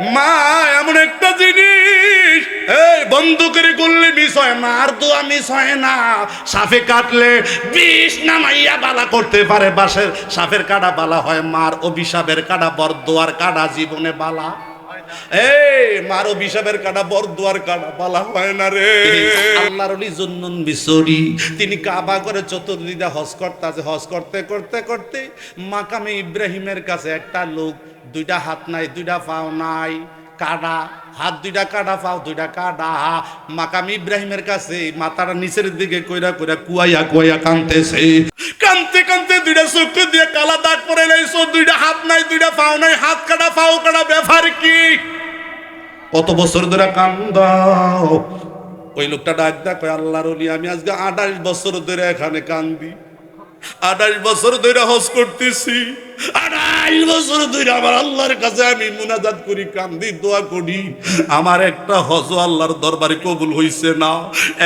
মা, এমন একটা জিনিস। এই বন্দুকের করলে মিস হয়, মার দোয়া মিস হয় না। সাফে কাটলে বিষ নামাইয়া বালা করতে পারে বাসের সাফের কাটা বালা হয়, মার অভিশাপের কাটা, বরদোয়ার কাটা, জীবনে বালা। এই মার কাটা বরদোয়ার কাটা বালা হয় না রে। আল্লাহর অলি জন্নুন বিসরি। তিনি কাবা করে চতুর্দিকে হজ করতে হজ করতে করতে করতে মাকামে ইব্রাহিমের কাছে একটা লোক দুইটা হাত নাই দুইটা পাও নাই কাটা হাত দুইটা কাটা পাও দুইটা কাটা। মাকাম ইব্রাহিমের কাছে মাথাটা নিচের দিকে কইরা কইরা কুয়াইয়া কুয়াইয়া কানতেছে কানতে কানতে দুইটা চক্ষু দিয়ে কালা দাগ পরে লাইছো, দুইটা হাত নাই, দুইটা পাও নাই, হাত কাটা, পাও কাটা, ব্যাপার কি? কত বছর ধরে কান্দ ওই লোকটা ডাক দেখ আল্লাহর অলি আমি আজকে আঠাশ বছর ধরে এখানে কান্দি। আঠাশ বছর ধরে হজ করতেছি। আঠাশ বছর ধরে আমার আল্লাহর কাছে আমি মুনাজাত করি, কান্দি, দোয়া করি। আমার একটা হজ আল্লাহর দরবারে কবুল হইছে না।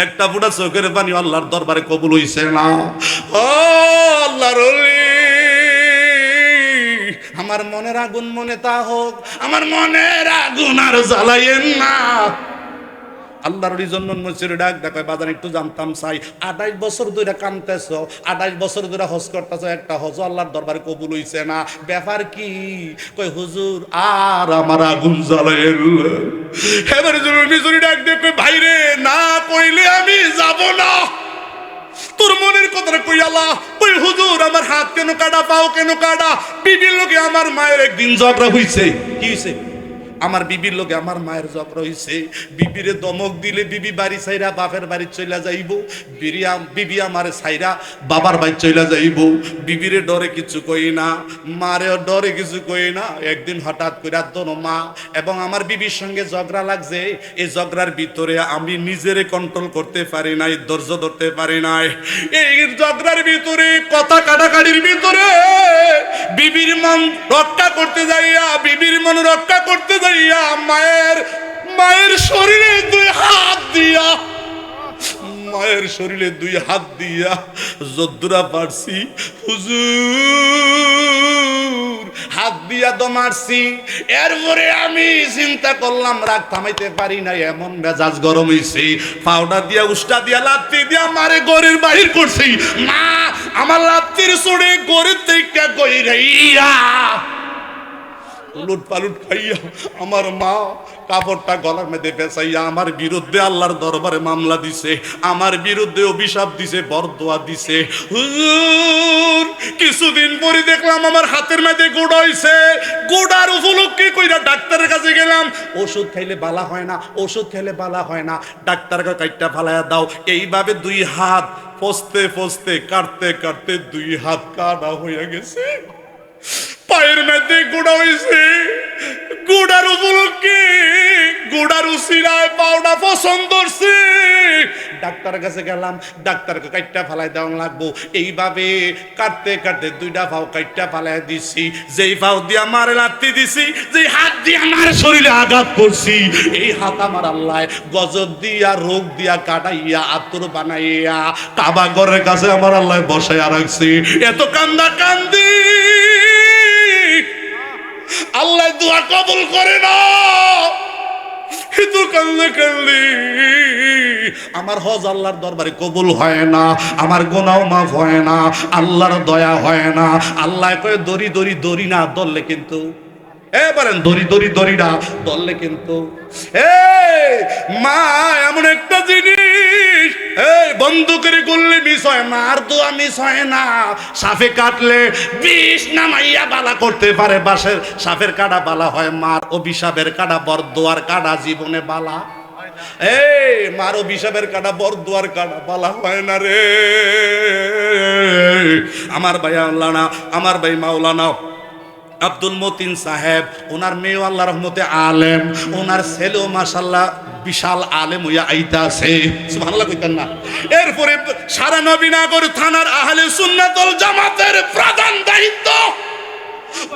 একটা ফুটা চোখের পানি আল্লাহর দরবারে কবুল হইছে না। ও আল্লাহর আমার মনের আগুন মনে তা হোক, আমার মনের আগুন আর জ্বালাইয়েন না। আল্লাহর জন্য মসজিদে ডাক দেখায়, বাজার একটু জানতাম চাই। আঠাইশ বছর ধরে কানতেছ আঠাইশ বছর ধরে হজ করতেছ, একটা হজ আল্লাহর দরবারে কবুল হইছে না। ব্যাপার কি? কই, হুজুর, আর আমার আগুন জ্বালাইল এবার মিজুরি ডাক দেখে ভাইরে, না কইলে আমি যাব না। তোর মনের কথাটা কই আল্লাহ? ওই হুজুর, আমার হাত কেন কাটা, পাও কেন কাটা? বিবির লোকে আমার মায়ের একদিন ঝগড়া হইছে। কি হইছে? আমার বিবির লোকে আমার মায়ের ঝগড়া হইছে। বিবিরে দমক দিলে বিবি বাড়ি ছাইরা বাপের বাড়ি চইলা যাইব। বিবি আমার ছাইরা বাবার বাড়ি চইলা যাইব। বিবিরে ডরে কিছু কই না, মারেও ডরে কিছু কই না। একদিন হঠাৎ করে দোনো মা এবং আমার বিবির সঙ্গে ঝগড়া লাগছে। এই ঝগড়ার ভিতরে আমি নিজেরে কন্ট্রোল করতে পারি নাই, ধৈর্য ধরতে পারি নাই। এই ঝগড়ার ভিতরে, কথা কাটাকাটির ভিতরে বিবির মন রক্ষা করতে যাইয়া, বিবির মন রক্ষা করতে যাইয়া মায়ের মায়ের শরীরে দুই হাত দিয়া, মায়ের শরীরে দুই হাত দিয়া যদ্দুরা পারছি, হুজুর, হাত দিয়া তো মারছি। এরপরে আমি চিন্তা করলাম রাগ থামাইতে পারি না এমন মেজাজ গরম হইছে। পাউডার দিয়া, উষ্টা দিয়া, লাত্তি দিয়া মারে গরের বাহির করছি। মা, আমার লাত্তির চড়ে গরের থেকে কই রাইয়া উলুট পালুট খাইয়া আমার মা কাপড়টা গলার মধ্যে পেঁচাইয়া আমার বিরুদ্ধে আল্লাহর দরবারে মামলা দিছে, আমার বিরুদ্ধে অভিশাপ দিছে, বরদোয়া দিছে। কিছুদিন পরে দেখলাম আমার হাতের মধ্যে গোড়া হইছে। গোড়ার উপলক্ষে কইরা ডাক্তারের কাছে গেলাম? ওষুধ খাইলে বালা হয় না, ওষুধ খাইলে বালা হয় না। ডাক্তারকে কাইটটা ফালাইয়া দাও। এইভাবে দুই হাত ফসতে ফসতে, কাটতে কাটতে দুই হাত কাটা হয়ে গেছে। পায়ের মধ্যে গোড়া হয়েছে গোড়ার উপলক্ষে গোড়ার উসিরায় পাওনা পছন্দ করছে। ডাক্তারের কাছে গেলাম, ডাক্তারকে কাইটটা ফালাই দেওয়া লাগবো। এইভাবে কাটতে কাটতে দুইটা ভাও কাইটটা ফালাই দিছি। যেই ভাও দিয়ে আমার লাত্তি দিছি, যেই হাত দিয়ে আমার শরীরে আঘাত করছি। এই হাত আমার আল্লাহ গজব দিয়া, রোগ দিয়া কাটাইয়া, আতর বানাইয়া, কাবা ঘরের কাছে আমার আল্লাহ বসাইয়া রাখছি। এত কান্দা কান্দি কবুল করে না কিন্তু কান্দে কান্দি আমার হজ আল্লাহর দরবারে কবুল হয় না, আমার গোনাও মাফ হয় না, আল্লাহর দয়া হয় না, আল্লাহ কয়ে দড়ি দড়ি দড়ি না দললে কিন্তু এ বলেন, দড়ি দড়ি দড়ি না ধরলে কিন্তু। এ মা, এমন একটা জিনিস। এই, বন্দুকের গুল্লি মিস হয় না, আর দোয়া মিস হয় না। সাফে কাটলে বিষ নামাইয়া বালা করতে পারে বাসের সাফের কাটা বালা হয়, মার অভিশাপের কাটা, বরদোয়ার কাটা জীবনে বালা এই, মার অভিশাপের কাটা, বরদোয়ার কাটা বালা হয় না রে। আমার ভাই আল্লানা আমার ভাই মাওলানা আব্দুল মতিন সাহেব, ওনার মেয়ে আল্লাহ রহমতে আলেম, ওনার ছেলেও মাসাল্লাহ বিশাল আলেম হইয়া আইতাছে। সুবহানাল্লাহ কইতেন না। এরপরে সারা নবীনগর থানার আহলে সুন্নাতুল জামাতের প্রধান দায়িত্ব,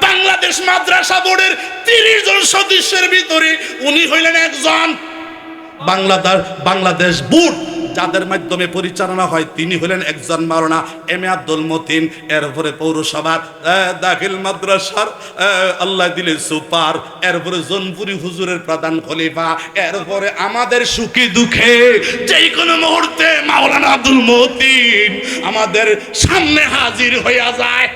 বাংলাদেশ মাদ্রাসা বোর্ডের তিরিশ জন সদস্যের ভিতরে উনি হইলেন একজন বাংলাদেশ বাংলাদেশ বোর্ড। যাদের মাধ্যমে পরিচালনা হয়, তিনি হলেন একজন মাওলানা এম এ আব্দুল মতিন। এরপরে পৌরসভার দাখিল মাদ্রাসার আল্লাহ দিলে সুপার। এরপরে জনপুরি হুজুরের প্রধান খলিফা। এরপরে আমাদের সুখী দুঃখে যেই কোনো মুহূর্তে মাওলানা আব্দুল মতিন আমাদের সামনে হাজির হইয়া যায়।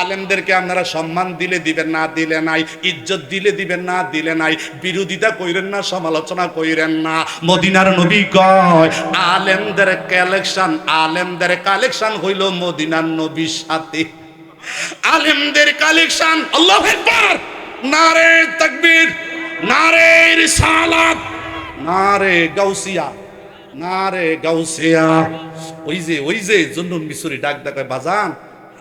আলেমদেরকে আপনারা সম্মান দিলে দিবেন, না দিলে নাই, ইজ্জত দিলে দিবেন, না দিলে নাই, বিরোধিতা কইরেন না, সমালোচনা কইরেন না। মদিনার নবী কয়, আলেমদের কালেকশন আলেমদের কালেকশন হইল মদিনার নবীর সাথে। আলেমদের কালেকশন আল্লাহ আকবার! নারে তাকবীর, নারে রিসালাত, নারে গাউসিয়া নারে গাউসিয়া। ওই যে ওই যে, জন্নুন মিশরি ডাক ডাকায় বাজান।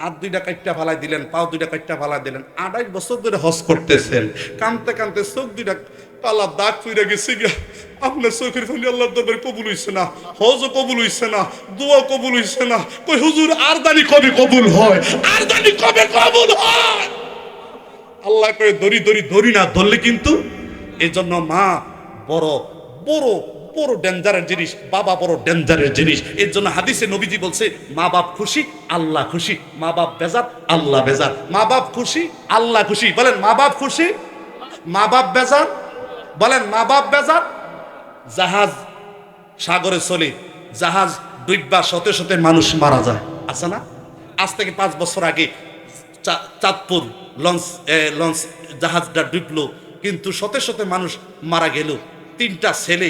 হাত দুইটা কাটটা ফালাই দিলেন পাও দুইটা কাটটা ফালাই দিলেন, আড়াই বছর ধরে হজ করতেছেন, কানতে কানতে চোখ দুইটা কালা দাগ ফিরে গেছে গিয়া আপনার চোখের ফালি আল্লাহর দরবারে কবুল হইছে না, হজও কবুল হইছে না, দোয়া কবুল হইছে না, কই হুজুর, আর দানি কবে কবুল হয়, আর দানি কবে কবুল হয়। আল্লাহ করে দড়ি দড়ি দড়ি না, ধরলে কিন্তু এই জন্য মা বড় বড় বড় ডেঞ্জারের জিনিস, বাবা বড় ডেঞ্জারের জিনিস। এর জন্য হাদিসে নবীজি বলছে, মা বাপ খুশি, আল্লাহ খুশি। মা বাপ বেজার আল্লাহ বেজার মা বাপ খুশি, আল্লাহ খুশি। বলেন, মা বাপ খুশি, মা বাপ বেজার বলেন, মা বাপ বেজার জাহাজ সাগরে চলে, জাহাজ ডুববা শতে শতে মানুষ মারা যায়। আছে না? আজ থেকে পাঁচ বছর আগে চাঁদপুর লঞ্চ লঞ্চ জাহাজটা ডুবলো, কিন্তু শতে শতে মানুষ মারা গেল। তিনটা ছেলে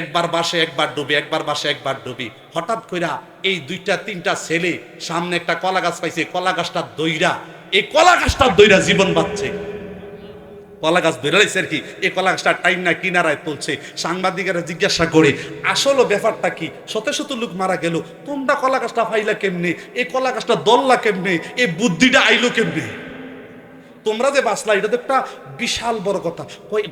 একবার বাসে একবার ডুবে, একবার বাসে একবার ডুবি। হঠাৎ কইরা এই দুইটা, তিনটা ছেলে সামনে একটা কলা গাছ পাইছে, কলা গাছটা দইরা, এই কলা গাছটা দইরা জীবন বাঁচছে। কলা গাছ ধরে আর কি, এই কলা গাছটা টাইম না কিনারায় তুলছে। সাংবাদিকেরা জিজ্ঞাসা করে, আসলে ব্যাপারটা কি? শত শত লোক মারা গেল, তোমরা কলা গাছটা ফাইলা কেমনে? এই কলা গাছটা দললা কেমনে? এই বুদ্ধিটা আইলো কেমনে? তোমরা যে বাঁচলা, এটা তো একটা বিশাল বড় কথা।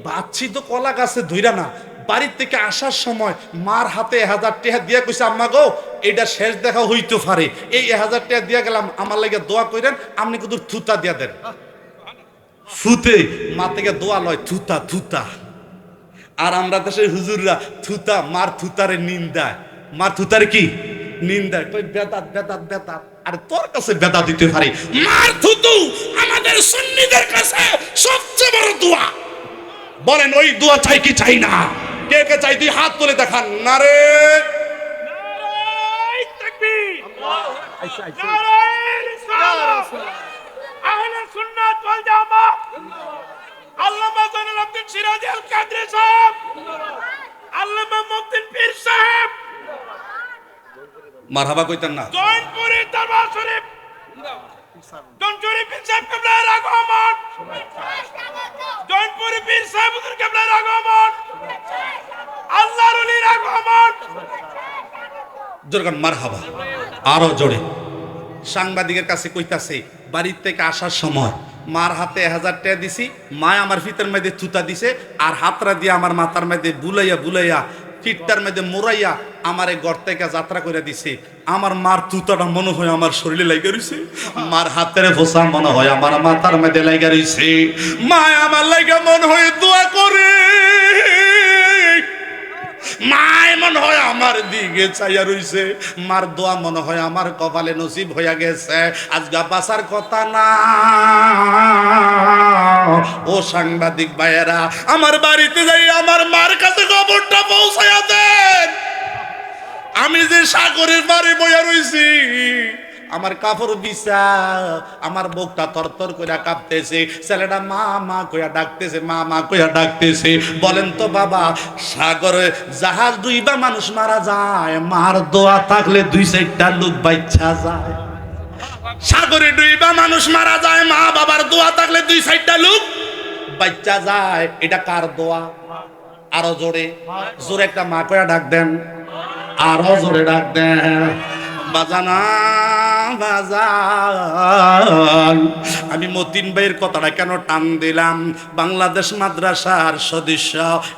বাচ্চি তো কলা গাছে ধইরা না বাড়ির থেকে আসার সময় মার হাতে এক হাজার টাকা দিয়া কইছে, আম্মা গো এটা শেষ দেখা হইতে পারে। এই এক হাজার টাকা দিয়া গেলাম, আমার লাগে দোয়া কইরেন, আপনি কিন্তু থুতা দিয়া দেন। ফুতে মা থেকে দোয়া লয়, থুতা থুতা। আর আমরা দেশের হুজুররা থুতা, মার থুতারে নিন্দায় মার থুতারে কি? নিন্দায় কই বেদাত বেদাত বেদাত। আর তোর কাছে বেদা দিতে পারি। মার থুতু আমাদের সুন্নিদের কাছে সবচেয়ে বড় দোয়া। বলেন, ওই দোয়া চাই কি চাই না? কে কে চাই তুই হাত তুলে দেখান। না রে আল্লামা জালাল আব্দুল সিরাজ আল কাদরি সাহেব। আল্লামা মুফতি পীর সাহেব। মারহাবা কইতেন না। জয়নপুরি দরবার শরীফ। জয়নপুরি পীর সাহেব কেবলার আগমন। জয়নপুরি পীর সাহেব কেবলার আগমন। আরও জোরে। সাংবাদিকের কাছে কইতাছে, বাড়ির থেকে আসার সময় মার হাতে হাজার টাকা দিছি মা আমার ফিতের মধ্যে থুতা দিছে, আর হাতরা দিয়ে আমার মাথার মধ্যে বুলাইয়া বুলাইয়া ফিটটার মধ্যে মোড়াইয়া আমার এই ঘর থেকে যাত্রা করে দিছে। আমার মার তুতাটা মনে হয় আমার শরীরে লাইগা রইছে। মার হাতের ফোসা মনে হয় আমার মাথার মধ্যে লাইগা রইছে। মা আমার লাইগা মনে হয় দোয়া করে। মায় মনে হয় আমার দিকে চাইয়া রইছে। মার দোয়া মনে হয় আমার কপালে নসিব হইয়া গেছে। আজগা বাসার কথা না। ও সাংবাদিক ভাইয়েরা, আমার বাড়িতে যাই, আমার মার কাছে খবরটা পৌঁছাইয়া দেন। আমি যে সাগরের পারে বইয়া রইছি আমার কাপড় বিছা আমার বুকটা তরতর কইরা কাঁপতেছে। ছেলেটা মা মা কইয়া ডাকতেছে, মা মা কইয়া ডাকতেছে। বলেন তো বাবা, সাগরে জাহাজ দুইবা মানুষ মারা যায়, মার দোয়া থাকলে দুই চারটা লোক বাচ্চা যায়। সাগরে দুইবা মানুষ মারা যায়, মা বাবার দোয়া থাকলে দুই চারটা লোক বাচ্চা যায়। এটা কার দোয়া? আরও জোরে। জোরে একটা মা কইয়া ডাক দেন। আরও জোরে ডাক দেন। বাজানা আমি মতিন ভাইয়ের কথাটা কেন টান দিলাম? বাংলাদেশ মাদ্রাসার সদস্য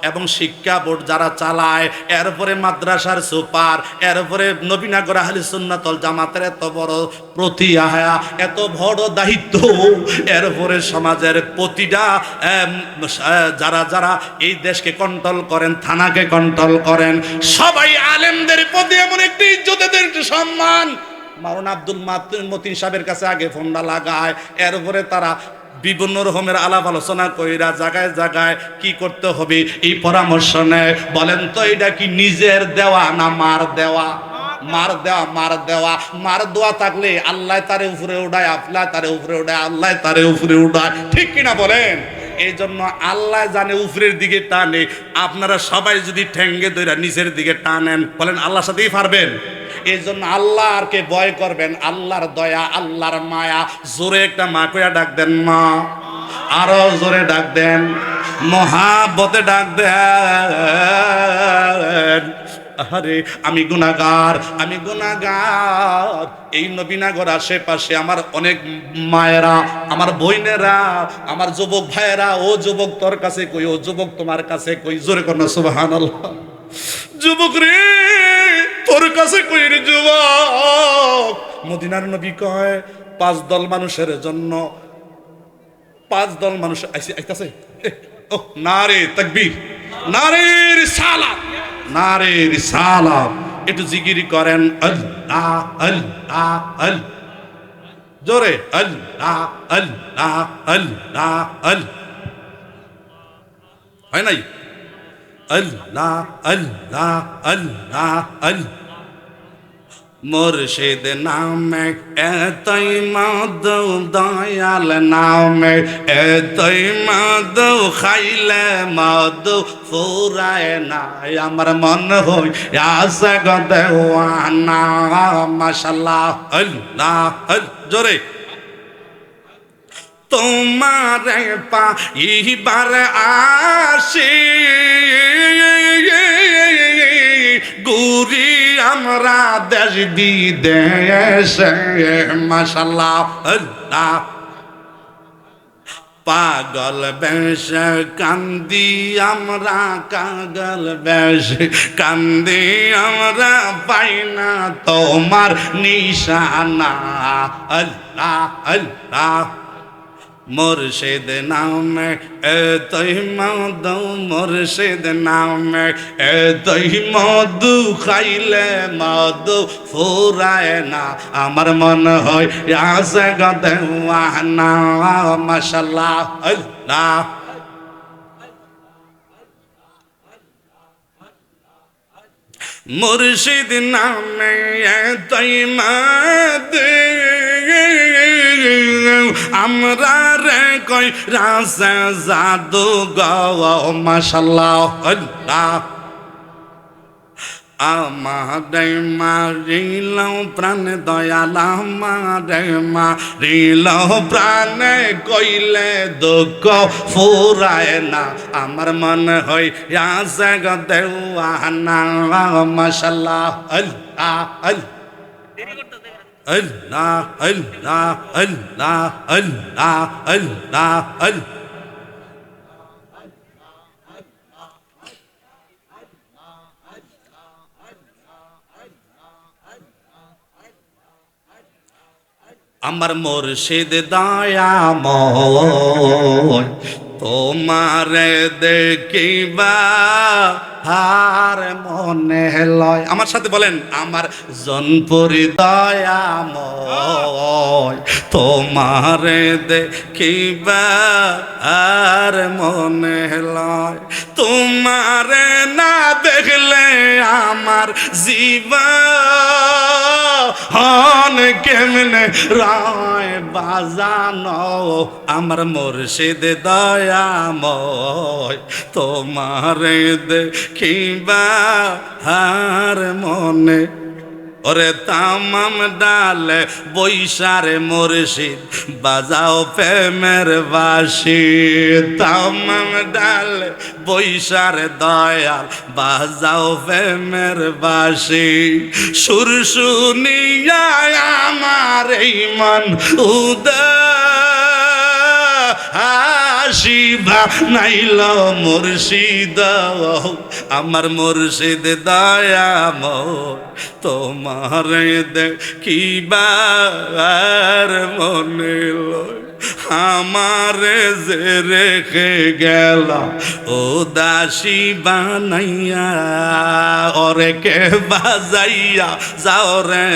এবং শিক্ষা বোর্ড যারা চালায়, এরপরে মাদ্রাসার সুপার, এরপরে নবীনগর আহলি সুন্নাতল জামাতের এত বড় প্রতিহায়া এত বড় দায়িত্ব, এরপরে সমাজের প্রতিটা যারা যারা এই দেশকে কন্ট্রোল করেন, থানাকে কন্ট্রোল করেন, সবাই আলেমদের প্রতি এমন একটি ইজ্জতেদের একটি সম্মান। মারুন আব্দুল মাতুন সাহেবের কাছে আগে ফোনটা লাগায়। এরপরে তারা বিভিন্ন রকমের আলাপ আলোচনা কইরা জায়গায় জায়গায় কি করতে হবে এই পরামর্শ নেয়। বলেন তো, এটা কি নিজের দেওয়া না মার দেওয়া? মার দেওয়া মার দেওয়া। মার দেওয়া থাকলে আল্লাহ তারে উপরে উঠায়, আল্লাহ তারে উপরে উঠায়, আল্লাহ তারে উপরে উঠায়। ঠিক কিনা বলেন? এই জন্য আল্লাহ জানে উপরের দিকে টানে। আপনারা সবাই যদি ঠেঙ্গে দইরা নিচের দিকে টানেন, বলেন আল্লাহর সাথেই পারবেন? এই জন্য আল্লাহরকে ভয় করবেন? আল্লাহর দয়া, আল্লাহর মায়া। জোরে একটা মা কইয়া ডাক দেন মা। আরও জোরে ডাক দেন। মহাবতে ডাক দেন। আরে আমি গুনাগার আমি গুনাগার এই নবীনগর আশেপাশে আমার অনেক মায়েরা, আমার বোনেরা, আমার যুবক ভাইয়েরা, ও যুবক তোর কাছে কই, ও যুবক তোমার কাছে কই? জোরে কর না, সুবহানাল্লাহ। যুবক রে! তোর কাছে কই রে যুবক মদিনার নবী কয়, পাঁচ দল মানুষের জন্য, পাঁচ দল মানুষ, আইসি, আইতাছে? ও, নারে তাকবীর নারে রিসালাত নারে রিসালাত একটু জিগিরি করেন, আল্লাহ আল্লাহ, আল, জোরে, আল্লাহ আল্লাহ আল্লাহ, আল। হয় নাই? আল্লাহ আল্লাহ আল্লাহ আল্লাহ। মুর্শিদ নামে এতই মধু দয়াল নামে, এতই মধু খাইলে মধু ফুরায় না আমার মন হই আসে গো দেওয়ানা মাশাল্লাহ আল্লাহ আল জোরে। তোমারে পা ইবার আসি গুরি, আমরা দেশ বিদেশে আল্লাহ। পাগল বেশ, কান্দি, আমরা কাগল বেশ, কান্দি, আমরা পাই না তোমার নিশানা। আল্লাহ আল্লাহ। মুর্শিদ নামে, এতই মধু, মুর্শিদ নামে, এতই মধু খাইলে মধু ফুরায় না। আমার মন হয়, আসে গদেওয়ানা মাশাল্লাহ, আল্লাহ। মুর্শিদ নামে, এতই মধু আমরা রে কই রাসে জাদু গো, মাশাল্লাহ, আল্লাহ। আমারে মারিল প্রাণ দয়াল, আমারে মারিল প্রাণ কইলে দুঃখ ফুরায় না। আমার মন হই গো দেওয়ানা, মাশাল্লাহ, আল্লাহ আল্লাহ। Allah, Allah, Allah, Allah, Allah, Allah. আমার মুর্শিদ দয়াময় তোমারে দেখিবা হার মনে লয়। আমার সাথে বলেন, আমার জনপুরি দয়াময়। তোমারে দেখিবা আর মনে লয়। তোমারে না দেখলে আমার জীবন কেমনে রায় বাজানো? আমার মুর্শিদ দয়াময় তোমার দেখিবা হার মনে। ওরে তামাম ডালে বৈশারে মুর্শিদ, বাজাও প্রেমের বাসি তামাম ডালে বৈশারে দয়াল, বাজাও প্রেমের বাসি সুর শুনিয়া আমার এই মন উদয়। হাসিবা নাইল মুর্শিদ, আমার মুর্শিদ দয়াম তোমার দেখিবার মনে লয়, আমার যে রেখে গেল ও দাসী বানাইয়া, ওরে কে বাজাইয়া, যাও রে